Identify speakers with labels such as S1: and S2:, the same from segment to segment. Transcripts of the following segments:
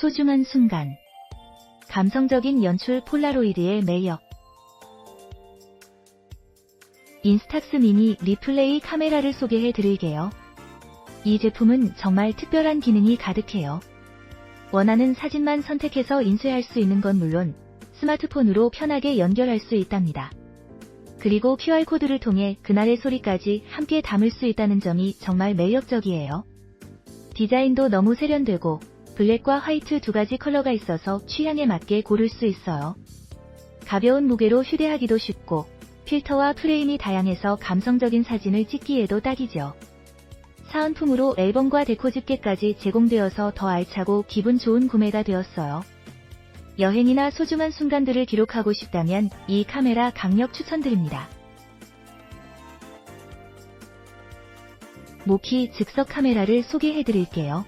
S1: 소중한 순간. 감성적인 연출 폴라로이드의 매력. 인스탁스 미니 리플레이 카메라를 소개해 드릴게요. 이 제품은 정말 특별한 기능이 가득해요. 원하는 사진만 선택해서 인쇄할 수 있는 건 물론 스마트폰으로 편하게 연결할 수 있답니다. 그리고 QR코드를 통해 그날의 소리까지 함께 담을 수 있다는 점이 정말 매력적이에요. 디자인도 너무 세련되고 블랙과 화이트 두 가지 컬러가 있어서 취향에 맞게 고를 수 있어요. 가벼운 무게로 휴대하기도 쉽고 필터와 프레임이 다양해서 감성적인 사진을 찍기에도 딱이죠. 사은품으로 앨범과 데코 집게까지 제공되어서 더 알차고 기분 좋은 구매가 되었어요. 여행이나 소중한 순간들을 기록하고 싶다면 이 카메라 강력 추천드립니다. 모키 즉석 카메라를 소개해 드릴게요.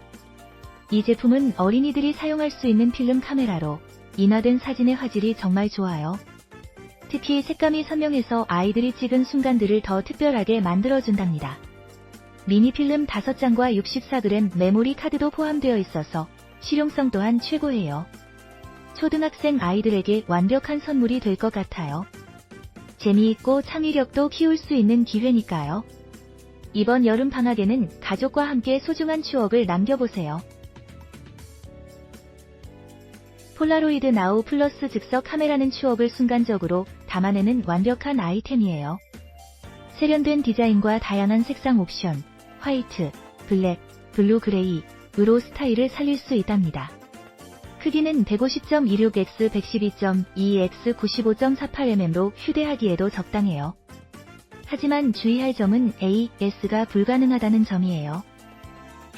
S1: 이 제품은 어린이들이 사용할 수 있는 필름 카메라로 인화된 사진의 화질이 정말 좋아요. 특히 색감이 선명해서 아이들이 찍은 순간들을 더 특별하게 만들어준답니다. 미니 필름 5장과 64g 메모리 카드도 포함되어 있어서 실용성 또한 최고예요. 초등학생 아이들에게 완벽한 선물이 될 것 같아요. 재미있고 창의력도 키울 수 있는 기회니까요. 이번 여름 방학에는 가족과 함께 소중한 추억을 남겨보세요. 폴라로이드 나우 플러스 즉석 카메라는 추억을 순간적으로 담아내는 완벽한 아이템이에요. 세련된 디자인과 다양한 색상 옵션, 화이트, 블랙, 블루 그레이 으로 스타일을 살릴 수 있답니다. 크기는 150.26x 112.2x 95.48mm로 휴대하기에도 적당해요. 하지만 주의할 점은 AS가 불가능하다는 점이에요.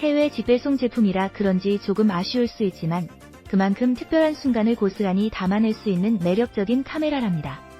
S1: 해외 직배송 제품이라 그런지 조금 아쉬울 수 있지만 그만큼 특별한 순간을 고스란히 담아낼 수 있는 매력적인 카메라랍니다.